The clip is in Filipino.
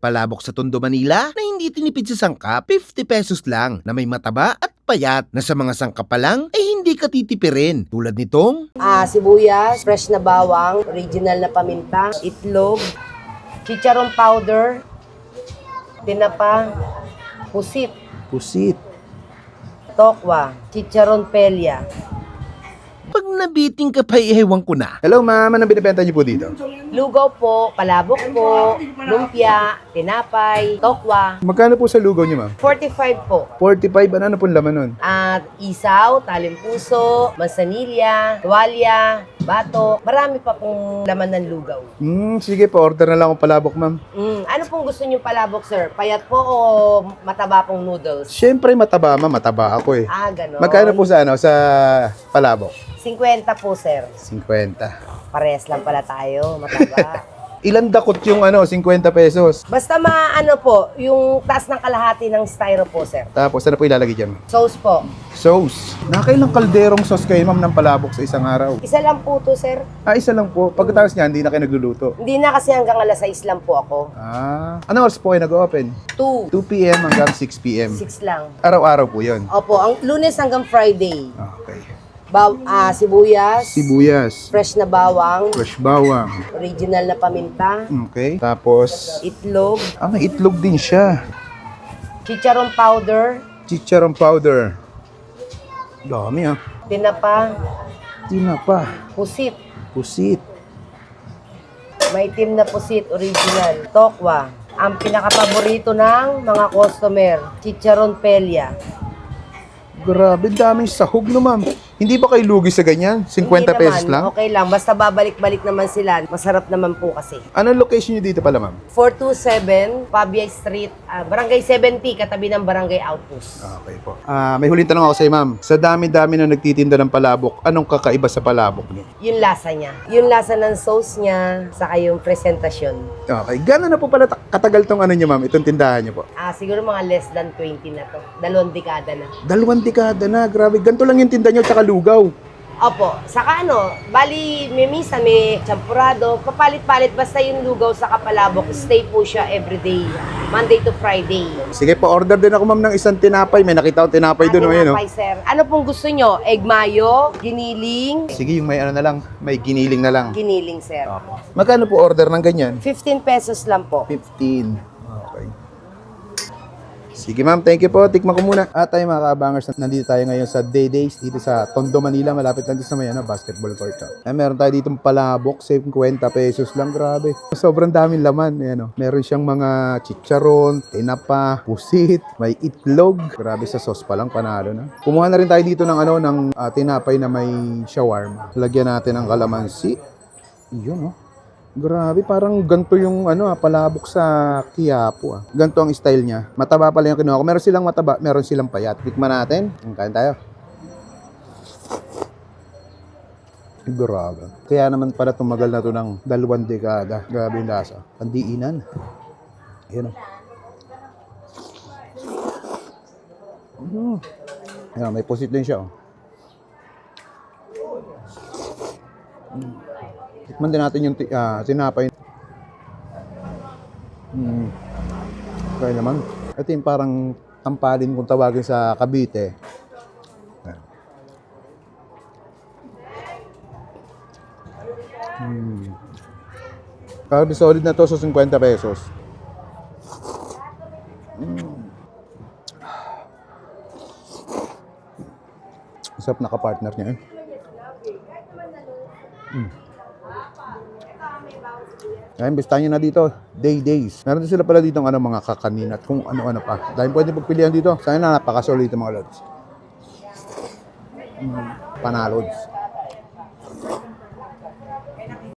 Palabok sa Tondo, Manila na hindi tinipid sa sangka, 50 pesos lang na may mataba at payat na sa mga sangka pa lang ay hindi ka titipirin. Tulad nitong Ah, sibuyas, fresh na bawang, original na paminta, itlog, chicharon powder, tinapa, pusit, pusit. tokwa, chicharon pelya. Nabiting ka pa, ihewan ko na. Hello ma'am, anong binibenta niyo po dito? Lugaw po, palabok po, lumpia, tinapay, tokwa. Magkano po sa lugaw niyo, ma'am? 45 po. 45, ano, ano pong laman nun? At isaw, talimpuso, mansanilya, tuwalya, bato. Marami pa pong laman ng lugaw. Hmm, sige po, order na lang akong palabok, ma'am. Mm, pong gusto niyo palabok, sir? Payat po o mataba pong noodles? Siyempre, mataba, ma'am. Mataba ako eh. Ah, ganon. Magkano po sa, ano, sa palabok? 50 po, sir. 50. Parehas lang pala tayo, mataba. Ilan dakot yung, ano, 50 pesos? Basta maano po, yung taas ng kalahati ng styro po, sir. Tapos, ano po ilalagay dyan? Sauce po. Sauce. Nakailang kalderong sauce kayo, ma'am, ng palabok sa isang araw? Isa lang po to, sir. Ah, isa lang po. Pagkatapos niya, hindi na kayo nagluluto. Hindi na kasi hanggang alas 6 lang po ako. Ah, ano oras po kayo nag-open? 2, 2 p.m. hanggang 6 p.m. 6 lang. Araw-araw po yun. Opo, ang lunes hanggang Friday. Okay. Ba ah, sibuyas, Sibuyas, fresh na bawang, fresh bawang. original na paminta, Okay. Tapos, itlog, ah, may itlog din siya. chicharon powder, Chicharon powder. Dami ah. tinapa, Tinapa. pusit, Pusit. maitim na pusit original, tokwa. Ang pinakapaborito ng mga customer, chicharon pelya. Grabe, daming sahog no ma'am. Hindi ba kayo lugi sa ganyan? 50 Hindi pesos naman, lang? Okay lang, basta babalik-balik naman sila. Masarap naman po kasi. Anong location nyo dito pala ma'am? 427 Pabia Street, ah, Barangay 70, katabi ng Barangay Outpost. Okay po. Ah, may huling tanong ako sa'yo ma'am. Sa dami-dami na nagtitinda ng palabok, anong kakaiba sa palabok niyo? Yung lasa niya. Yung lasa ng sauce niya, saka yung presentasyon. Okay. Gano'n na po pala ta- katagal tong ano niyo ma'am, itong tindahan niyo po? Ah, siguro mga less than 20 na to. Dalawang dekada na. Dalawang dekada na, grabe. Ganito lang yung tinda niyo tsaka lugaw. Opo, saka ano, bali, may minsan may champurado, papalit-palit, basta yung lugaw sa kapalabok, stay po siya everyday, Monday to Friday. Sige po, order din ako ma'am ng isang tinapay. May nakita akong tinapay Ah, doon. Oh, oh. tinapay, sir. Ano pong gusto nyo? Egg mayo, giniling, Sige, yung may ano na lang, may giniling na lang. giniling, sir. Magkano po order ng ganyan? 15 pesos lang po. 15. Sige ma'am, thank you po. Tikman ko muna. At tayo mga kabangers, nandito tayo ngayon sa Day Days dito sa Tondo, Manila. Malapit lang dito sa may ano, basketball court. Oh. Eh, meron tayo ditong palabok, 50 pesos lang. Grabe. Sobrang daming laman. Ayan, oh. Meron siyang mga chicharon, tinapa, pusit, may itlog. Grabe sa sauce pa lang, panalo na. Kumuha na rin tayo dito ng ano, ng ah, tinapay na may shawarma. Lagyan natin ng kalamansi. Yun, oh. Grabe, parang ganto yung ano, ah, palabok sa Quiapo. Ah. Ganto ang style niya. Mataba pala yung kinuha ko. Meron silang mataba, meron silang payat. Tikman natin. Mm, Kain tayo. Grabe. Kaya naman pala tumagal na to ng dalawang dekada. Grabe yung lasa. Pandiinan. Ayan o. Mm. Ayan, may pusit din siya. Oh. Tikman din natin yung ah, tinapay. Hmm. Okay naman. Ito yung parang tampalin kung tawagin sa Cavite. Hmm. Grabe solid na to sa 50 pesos. Mm. Sarap na kapartner niya. Eh. Ayun, bistahan nyo na dito, day days. Meron sila pala dito ano, mga kakanin at kung ano-ano pa. Dahil pwede pagpilian dito. Sana na napakasolid ito mga lods. Mm, panalods.